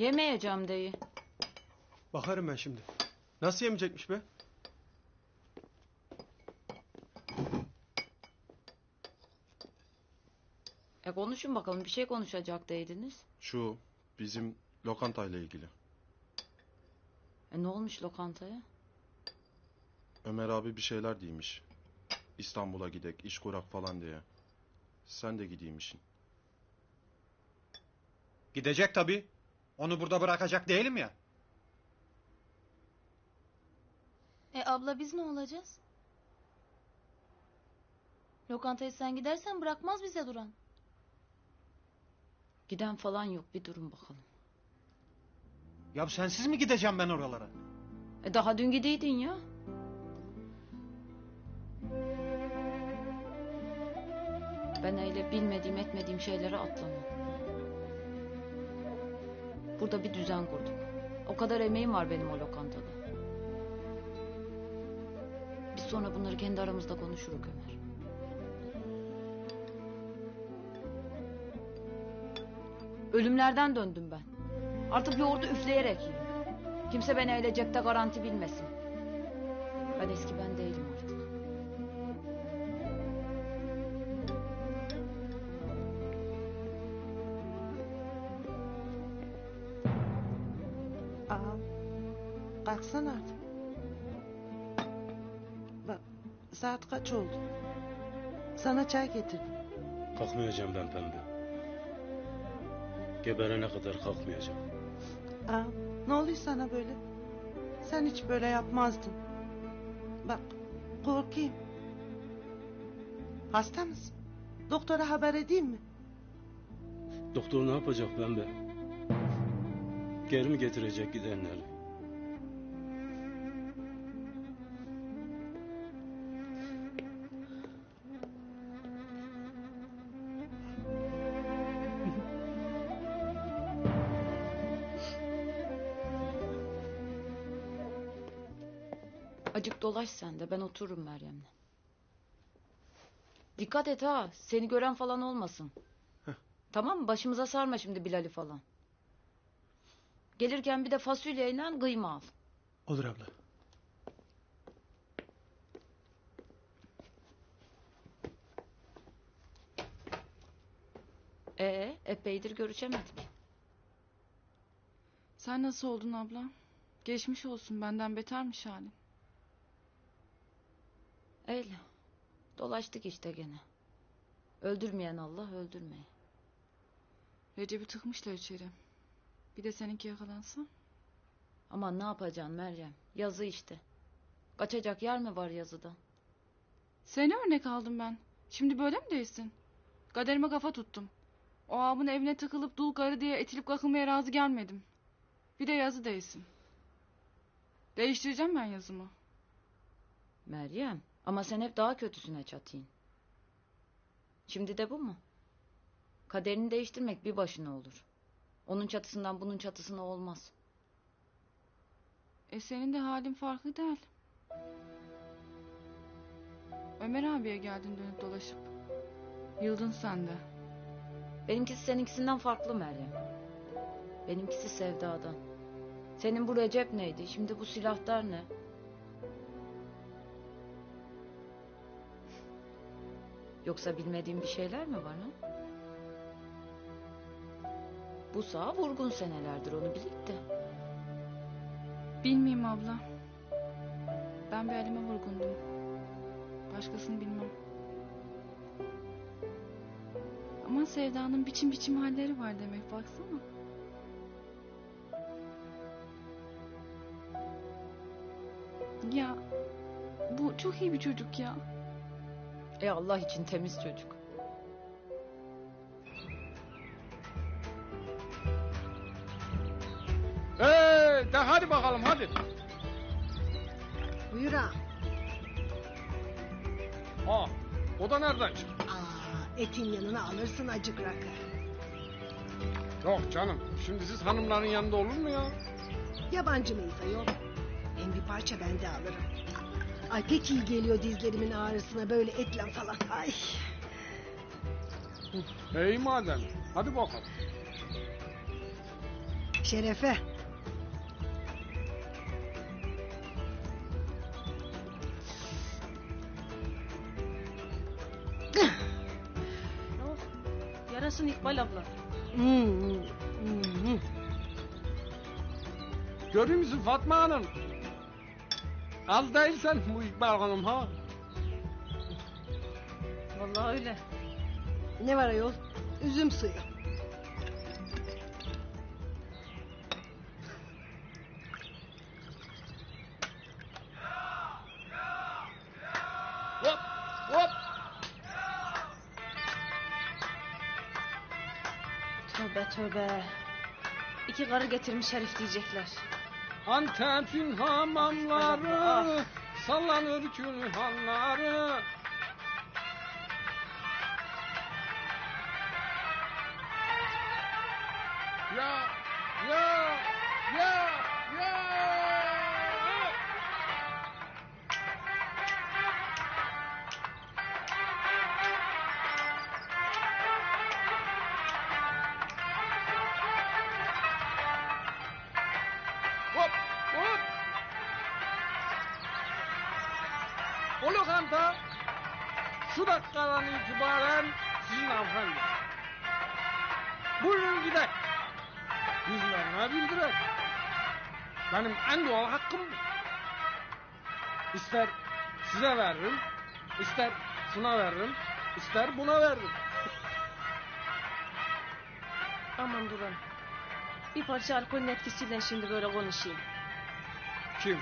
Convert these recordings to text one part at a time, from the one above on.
Yemeyeceğim deyi. Bakarım ben şimdi. Nasıl yemeyecekmiş be? E konuşun bakalım bir şey konuşacak değildiniz. Şu bizim lokantayla ilgili. E ne olmuş lokantaya? Ömer abi bir şeyler değilmiş. İstanbul'a gidek, iş kurak falan diye. Sen de gideyim işin. Gidecek tabii. Onu burada bırakacak değilim ya. E abla biz ne olacağız? Lokantaya sen gidersen bırakmaz bize Duran. Giden falan yok bir durun bakalım. Ya sensiz mi gideceğim ben oralara? E daha dün gideydin ya. Ben öyle bilmediğim etmediğim şeylere atlamam. Burada bir düzen kurduk. O kadar emeğim var benim o lokantada. Biz sonra bunları kendi aramızda konuşuruz Ömer. Ölümlerden döndüm ben. Artık yoğurdu üfleyerek yiyorum. Kimse beni öyle cepte garanti bilmesin. Ben eski ben değilim artık. Aa, kalksana artık. Bak saat kaç oldu? Sana çay getirdim. Kalkmayacağım ben pembe. Geberene kadar kalkmayacağım. Aa, ne oluyor sana böyle? Sen hiç böyle yapmazdın. Bak korkayım. Hasta mısın? Doktora haber edeyim mi? Doktor ne yapacak pembe? Geri mi getirecek gidenleri? Acık dolaş sen de ben otururum Meryem'le. Dikkat et ha seni gören falan olmasın. Tamam mı? Başımıza sarma şimdi Bilal'i falan. Gelirken bir de fasulyeyle kıyma al. Olur abla. Ee, epeydir görüşemedik. Sen nasıl oldun abla? Geçmiş olsun benden betermiş halin. Öyle. Dolaştık işte gene. Öldürmeyen Allah öldürmeyi. Recep'i tıkmışlar içeri. Bir de seninki yakalansa. Aman ne yapacaksın Meryem? Yazı işte. Kaçacak yer mi var yazıdan? Seni örnek aldım ben. Şimdi böyle mi değilsin? Kaderime kafa tuttum. O abın evine tıkılıp dul karı diye etilip kakılmaya razı gelmedim. Bir de yazı değilsin. Değiştireceğim ben yazımı. Meryem ama sen hep daha kötüsüne çatayım. Şimdi de bu mu? Kaderini değiştirmek bir başına olur. Onun çatısından bunun çatısına olmaz. E senin de halin farklı değil. Ömer abiye geldin dönüp dolaşıp. Yıldın sen de. Benimkisi seninkisinden farklı Meryem. Benimkisi sevdadan. Senin bu Recep neydi? Şimdi bu silahlar ne? Yoksa bilmediğim bir şeyler mi var ha? Bu sağ vurgun senelerdir onu bilik de. Bilmeyeyim abla. Ben bir elime vurgundum. Başkasını bilmem. Ama sevdanın biçim biçim halleri var demek baksana. Ya bu çok iyi bir çocuk ya. E Allah için temiz çocuk. Hadi bakalım hadi. Buyur ağam. Aa, o da nereden çıktı? Aa, etin yanına alırsın acık rakı. Yok canım. Şimdi siz hanımların yanında olur mu ya? Yabancı mıyız ayol? Hem bir parça ben de alırım. Ay pek iyi geliyor dizlerimin ağrısına böyle etle falan. Ay. İyi madem. Hadi bakalım. Şerefe. Yarasın İkbal abla. Görüyor musun Fatma Hanım? Az değilsen bu İkbal Hanım ha. Vallahi öyle. Ne var ayol? Üzüm suyu. Tövbe. İki karı getirmiş herif diyecekler. Antep'in hamamları sallanır külhanları. Ya ya ya ya. Lokanta şu dakikadan itibaren sizin hanımefendi. Buyurun gidelim. Yüzlerine bildirek. Benim en doğal hakkım bu. İster size veririm, ister şuna veririm, ister buna veririm. Aman Duran. Bir parça alkolün etkisiyle şimdi böyle konuşayım. Kim?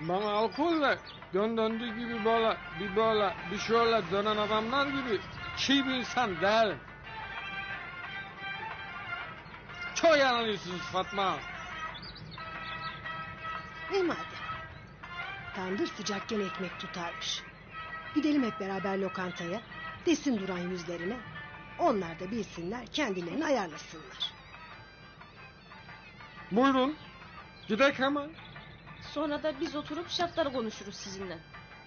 Bana alkolle dön döndüğü gibi böyle bir böyle bir şöyle dönen adamlar gibi çiğ bir insan değilim. Çok yanılıyorsunuz Fatma. Ne madem. Tandır sıcakken ekmek tutarmış. Gidelim hep beraber lokantaya. Desin duran yüzlerine. Onlar da bilsinler kendilerini ayarlasınlar. Buyurun. Gidek hemen. Sonra da biz oturup şartları konuşuruz sizinle.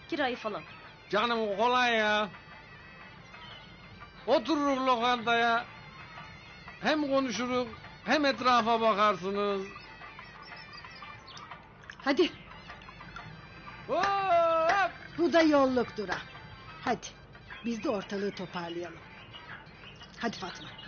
Kirayı falan. Canım kolay ya. Otururuz lokantaya. Hem konuşuruz hem etrafa bakarsınız. Hadi Hop! bu da yolluk Duran. Hadi biz de ortalığı toparlayalım. Hadi Fatma.